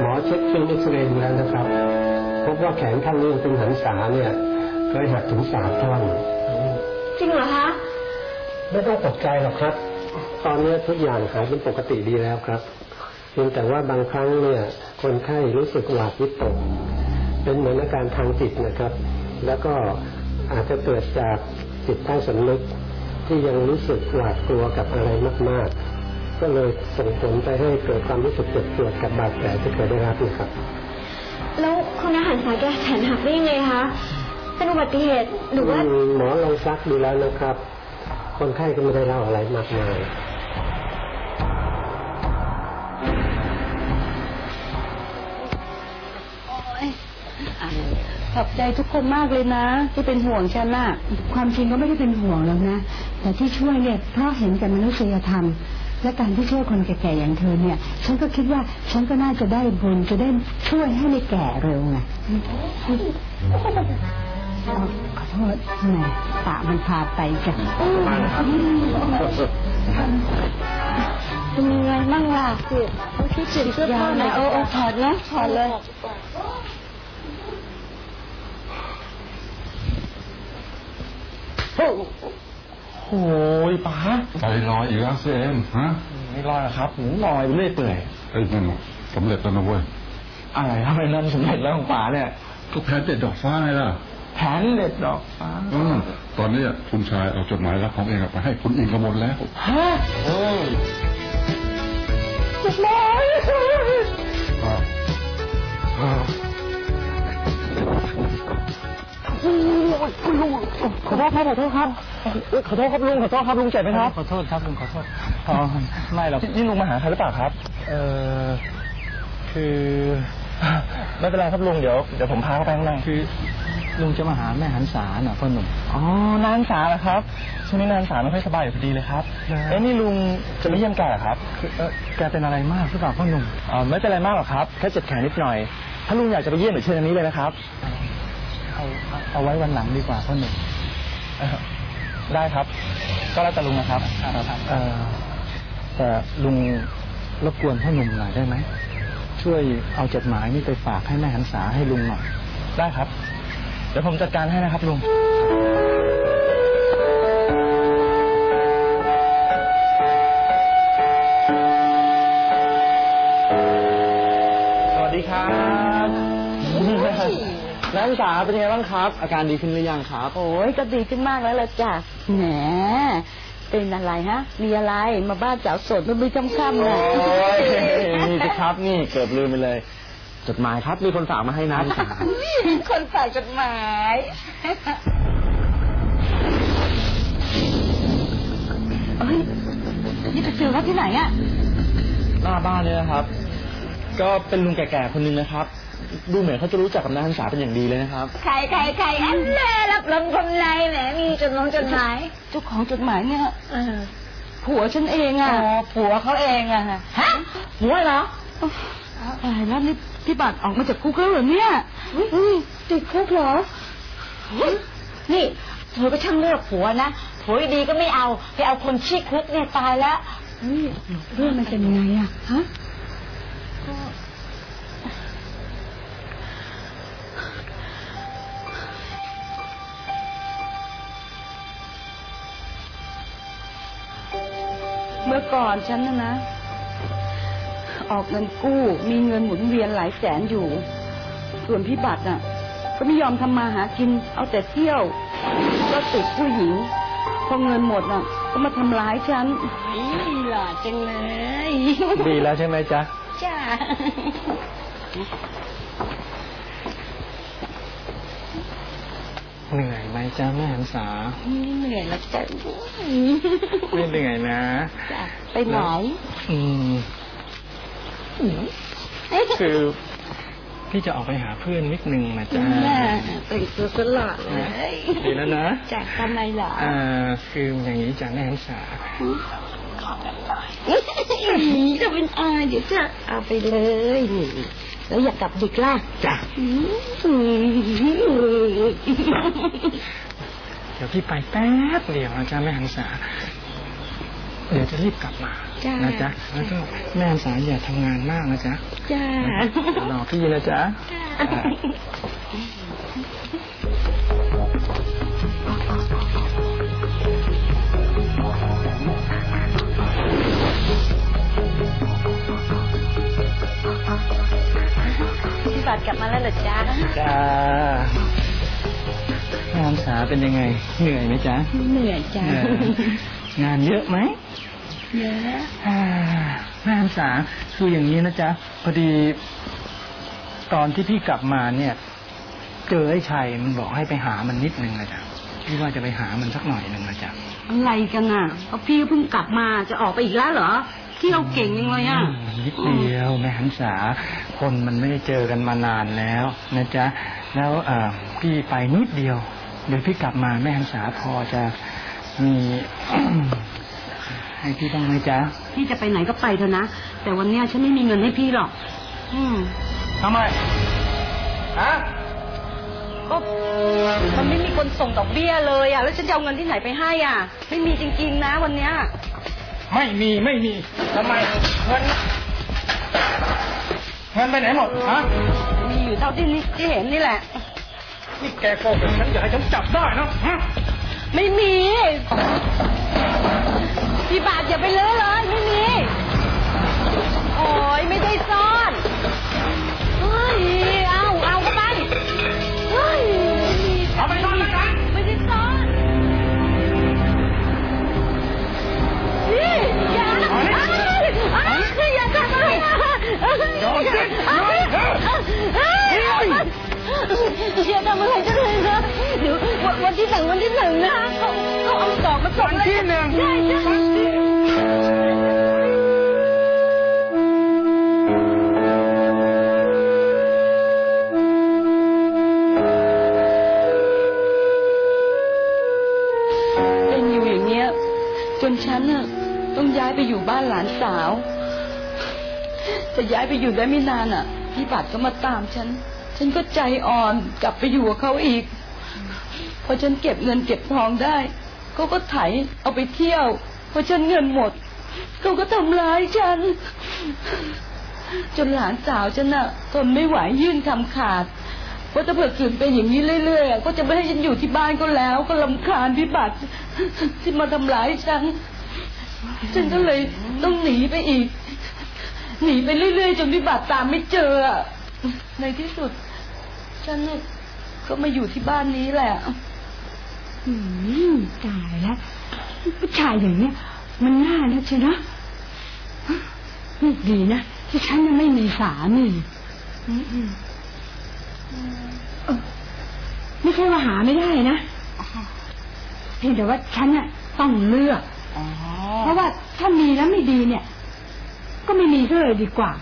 หมอเช็คฟิล์มเอ็กซเรย์ดูแล้วนะครับ พบว่าแขนข้างนี้เป็นหันษาเนี่ยเคยหักถึงสามท่อนจริงเหรอคะไม่ต้องตกใจหรอกครับ ตอนนี้ทุกอย่างหายเป็นปกติดีแล้วครับเพียงแต่ว่าบางครั้งเนี่ยคนไข้รู้สึกหวาดวิตก เป็นเหมือนอาการทางจิตนะครับ แล้วก็อาจจะเกิดจากจิตใต้สำนึกที่ยังรู้สึกหวาดกลัวกับอะไรมาก ๆ ก็เลยส่งผลไปให้เกิดความรู้สึกเจ็บปวดกับบาดแผลที่เคยได้รับนะครับ แล้วคุณอาหารสายแกแขนหักได้ยังไงคะเป็นอุบัติเหตุหรือว่าอืมหมอลองซักดูแล้วนะครับ คนไข้ก็ไม่ได้เล่าอะไรมากมายขอบใจทุกคนมากเลยนะ ที่เป็นห่วงฉันน่ะ ความจริงก็ไม่ได้เป็นห่วงหรอกนะ แต่ที่ช่วยเนี่ยเพราะเห็นแก่มนุษยธรรม และการที่ช่วยคนแก่ๆอย่างเธอเนี่ย ฉันก็คิดว่าฉันก็น่าจะได้บุญจะได้ช่วยให้ไม่แก่เร็วไงอ๋อขอโทษแหมปากมันพาไปจ้ะเป็นยังไงบ้างล่ะคิดถึงเสื้อผ้าไหนโอ้โอ้ถอดนะถอดเลยโอ้ ยป๋าใจลอยอีกแล้วเซมฮะไม่รอดนะครับหนูลอยไปเรื่อยเปื่อยไอ้ยนั่นน่ะสำเร็จแล้วนะเว้ยอะไรทำไมนั่นสำเร็จแล้วของป๋าเนี่ย ก็แพ้เด็ดดอกฟ้าไงล่ะแผนเด็ดดอกฟ้าอืมตอนนี้คุณชายเอาจดหมายรักของเองอะไปให้คุณอิงกระมวลแล้ว ฮะเออจดหมายอ่าอ่าคุณลุงขอโทษครับขอโทษครับเอ้ย ขอโทษครับลุงขอโทษครับลุงเจ็บไหมครับขอโทษครับลุงขอโทษอ๋อไม่หรอกนี่ลุงมาหาใครหรือเปล่าครับ เออคือไม่เป็นไรครับลุงเดี๋ยวเดี๋ยวผมพาเขาไปข้างในคือลุงจะมาหาแม่หันษาน่ะพ่อหนุ่มอ๋อนางสาเหรอครับช่วงนี้นางสาไม่ค่อยสบายอยู่พอดีเลยครับนะเอ้นี่ลุงจะไม่เยี่ยมแกเหรอครับคือเออแกเป็นอะไรมากหรือเปล่าพ่อหนุ่มอ๋อไม่เป็นไรมากหรอกครับแค่เจ็บแขนนิดหน่อย ถ้าลุงอยากจะไปเยี่ยมหรือเชิญอันนี้เลยนะครับเอาเอาเอาไว้วันหลังดีกว่าพ่อหนุ่มเอ่อ ได้ครับ ก็แล้วแต่ลุงนะครับเออแต่ลุงรบกวนพ่อหนุ่มหน่อยได้ไหม ช่วยเอาจดหมายนี่ไปฝากให้แม่หันษาให้ลุงหน่อย ได้ครับ เดี๋ยวผมจัดการให้นะครับลุงสวัสดีครับ นักศึกษาเป็นยังไงบ้างครับ อาการดีขึ้นหรือยังครับ โอ้ยก็ดีขึ้นมากแล้วละจ้ะแหมเป็นอะไรฮะ มีอะไรมาบ้านสาวโสดมันมีค่ำๆนะโอ้ยนี่สิครับนี่เกือบลืมไปเลย จดหมายครับ มีคนฝากมาให้นะคนฝากจดหมายเอ้ยนี่ไปเจอเขาที่ไหนอะหน้าบ้านเนี่ยนะครับ ก็เป็นลุงแก่ๆคนหนึงนะครับ ดูเหมือนเขาจะรู้จักกับนักศึกษาเป็นอย่างดีเลยนะครับ ใครใครใครอันแน่รับรองคนในแหมมีจดหมายจดหมายเจ้าของจดหมายเนี่ยเออผัวฉันเองอะผัวเขาเองอะฮะฮะหัวเหรอตายแล้วนี่พี่บัตรออกมาจากคุกแล้วเหรอเนี่ยอุ๊ยติดคุกเหรอนี่เธอก็ช่างเลือกผัวนะผัวดีๆก็ไม่เอาไปเอาคนชี้คุกเนี่ยตายแล้วเฮ้ยเรื่องมันเป็นยังไงอะฮะเก่อนฉันนะนะ ออกเงินกู้มีเงินหมุนเวียนหลายแสนอยู่ ส่วนพี่บัตรน่ะ ก็ไม่ยอมทำมาหากิน เอาแต่เที่ยว ก็ติดผู้หญิง พอเงินหมดน่ะ ก็มาทำร้ายฉันหล่อจังเลยดีแล้วใช่ไหมจ๊ะ จ้า เหนื่อยไหมจ้าแม่หันษาเหนื่อยแล้วจ้ะไม่เหนื่อยนะจ้ะไปไหนอืมคือพี่จะออกไปหาเพื่อนนิดนึงนะจ๊ะแม่แต่งตัวสลอดเลยดีแล้วนะจากทำไมเหรออ่าคืออย่างนี้จ้ะแม่หันษาจะเป็นอาเดี๋ยวจะเอาไปเลยนี่ แล้วอยากกลับดึกล่ะจ้ะอืมเดี๋ยวพี่ไปแป๊บเดียวนะจ๊ะแม่หันษาเดี๋ยวจะรีบกลับมาจ้านนะจ๊ะแล้วก็แม่หันษาอย่าทำงานมากนะจ๊ะจ้ารอพี่นะจ๊ะ บัตรกลับมาแล้วเหรอจ๊ะจ้าแม่หันษาเป็นยังไง เหนื่อยไหมจ๊ะเหนื่อยจ้าเอองานเยอะไหมเยอะอ่าแม่หันษาคืออย่างนี้นะจ๊ะพอดีตอนที่พี่กลับมาเนี่ย เจอไอ้ชัยมันบอกให้ไปหามันนิดนึงนะจ๊ะพี่ว่าจะไปหามันสักหน่อยหนึ่งนะจ๊ะอะไรกันน่ะเพราะพี่เพิ่งกลับมาจะออกไปอีกแล้วเหรอ เที่ยวเก่งยังเลยอะอืมนิดเดียวแม่หันษาคนมันไม่ได้เจอกันมานานแล้วนะจ๊ะแล้วเอ่อพี่ไปนิดเดียว เดี๋ยวพี่กลับมาแม่หันษาพอจะมีให้พี่บ้างไหมจ๊ะพี่จะไปไหนก็ไปเถอะนะ แต่วันเนี้ยฉันไม่มีเงินให้พี่หรอก อืมทำไมฮะก็มันไม่มีคนส่งดอกเบี้ยเลยอะ แล้วฉันจะเอาเงินที่ไหนไปให้อะ ไม่มีจริงๆนะวันเนี้ย ไม่มีไม่มีทำไมเงินเงินไปไหนหมดฮะมีอยู่เท่าที่นี่ที่เห็นนี่แหละ นี่แกโกหกฉันอย่าให้ฉันจับได้นะฮะไม่มีพี่บาทอย่าไปเลื้อเลยไม่มี อย่าทำอะไรกันเลยนะเดี๋ยววันที่หนึ่งวันที่หนึ่งนะเขาเขาเอาดอกมาส่งวันที่หนึ่ง ใช่ใช่เป็นอยู่อย่างเงี้ย จนฉันน่ะต้องย้ายไปอยู่บ้านหลานสาวแต่ย้ายไปอยู่ได้ไม่นานอะพี่บัตรก็มาตามฉัน ฉันก็ใจอ่อนกลับไปอยู่กับเขาอีกพอฉันเก็บเงินเก็บทองได้เขาก็ไถเอาไปเที่ยวพอฉันเงินหมดเขาก็ทำร้ายฉัน จนหลานสาวฉันน่ะทนไม่ไหวยื่นคำขาดว่าถ้าเผื่อขืนเป็นอย่างนี้เรื่อยๆก็จะไม่ให้ฉันอยู่ที่บ้านก็แล้ว ก็ลำคาญพิบัติที่มาทำร้ายฉัน ฉันก็เลยต้องหนีไปอีก หนีไปเรื่อยๆ จนพิบัติตามไม่เจอ ในที่สุด ฉันน่ะก็มาอยู่ที่บ้านนี้แหละอืมตายแล้วผู้ชายอย่างเนี้ยมันน่าแล้วใช่นะนี่ดีนะที่ฉันยังไม่มีสามีเออไม่ใช่ว่าหาไม่ได้นะเพียงแต่ว่าฉันน่ะต้องเลือกเพราะว่าถ้ามีแล้วไม่ดีเนี่ย ก็ไม่มีก็เลยดีกว่า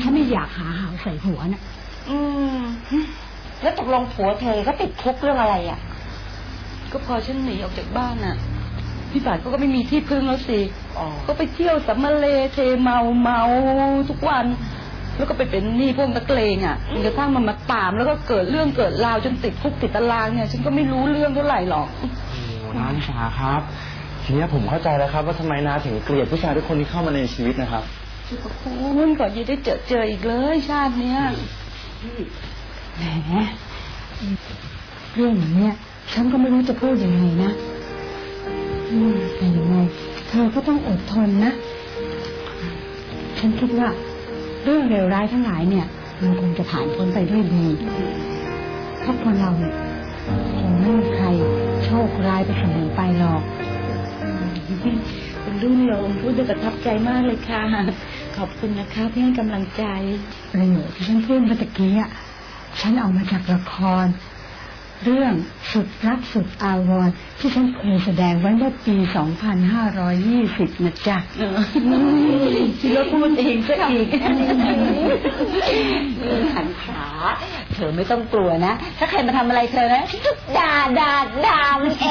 ฉันไม่อยากหาหาวใส่หัวน่ะ อืม แล้วตกลงผัวเธอก็ติดคุกเรื่องอะไรอะ ก็พอฉันหนีออกจากบ้านน่ะ พี่บาทก็ไม่มีที่พึ่งแล้วสิอ๋อก็ไปเที่ยวสัมมาเลเทเมาเมาทุกวัน แล้วก็ไปเป็นหนี้พวกนักเลงอะจนกระทั่งมันมาตาม แล้วก็เกิดเรื่องเกิดราวจนติดคุกติดตารางเนี่ย ฉันก็ไม่รู้เรื่องเท่าไหร่หรอกน้าลิสาครับทีนี้ผมเข้าใจแล้วครับ ว่าทำไมนาถึงเกลียดผู้ชายทุกคนที่เข้ามาในชีวิตนะครับคุณก่อนจะได้เจอเจออีกเลยชาติเนี้ย แหมเรื่องอย่างเนี้ยฉันก็ไม่รู้จะพูดยังไงนะอืมแต่ยังไงเธอก็ต้องอดทนนะ ฉันคิดว่า เรื่องเลวร้ายทั้งหลายเนี่ย มันคงจะผ่านพ้นไปด้วยดีเพราะคนเราเนี่ยคงไม่มีใครโชคร้ายไปเสมอไปหรอกคุณรุ่นลงพูดด้วยประทับใจมากเลยค่ะ ขอบคุณนะคะที่ให้กำลังใจประโยชน์ที่ฉันพูดเมื่อตะกี้อะ ฉันเอามาจากละคร เรื่องสุดรักสุดอาวรณ์ที่ฉันเคยแสดงไว้เมื่อปี 2520 นะจ๊ะที่เราพูดเองซะอีกขันขาเธอไม่ต้องกลัวนะ ถ้าใครมาทำอะไรเธอนะฉันก็ด่าด่าด่ามันเอ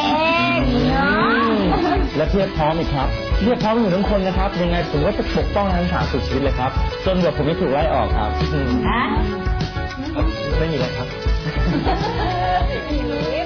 งเนาะและเพียบพร้อมอีกครับเรียบพร้อมอยู่ทุกคนนะครับ ยังไงผมก็จะปกป้องนักศึกษาสุดชีวิตเลยครับ จนกว่าผมจะถูกไล่ออกครับ อืมฮะ